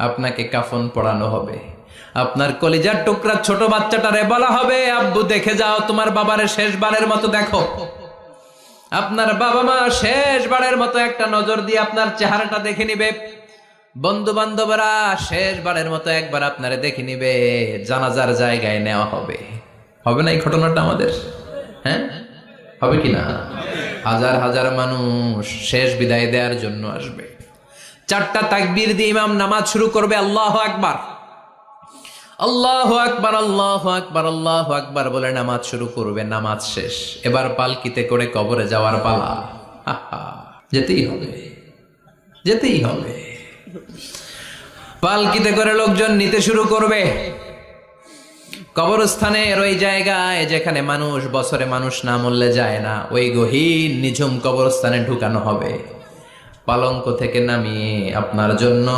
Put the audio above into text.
আপনাকে কাফন পড়ানো হবে। আপনার কলিজার টুকরা ছোট বাচ্চাটারে বলা হবে, আব্বু, দেখে যাও, তোমার বাবারে শেষবারের মতো দেখো। আপনার বাবা মা শেষবারের মতো একটা নজর দিয়ে আপনার চেহারাটা দেখে নিবে। বন্ধু বান্ধবরা শেষবারের মতো একবার আপনারে দেখে নিবে, জানাজার জায়গায় নেওয়া হবে। হবে না এই ঘটনাটা আমাদের? হ্যাঁ? হবে কি না? হাজার হাজার মানুষ শেষ বিদায় দেওয়ার জন্য আসবে। চারটা তাকবীর দিয়ে ইমাম নামাজ শুরু করবে, আল্লাহ আকবার। আল্লাহ আকবার আল্লাহ আকবার আল্লাহ আকবার বলে নামাজ শুরু করবে, নামাজ শেষ। এবার পালকিতে করে কবরে যাওয়ার পালা। যেতেই হবে যেতেই হবে। পালকিতে করে লোকজন নিতে শুরু করবে। কবরস্থানের ওই জায়গায় যেখানে মানুষ, বছরে মানুষ না মরলে যায় না, ওই গহীন, নিঝুম কবরস্থানে ঢুকানো হবে। পালঙ্ক থেকে নামিয়ে আপনার জন্য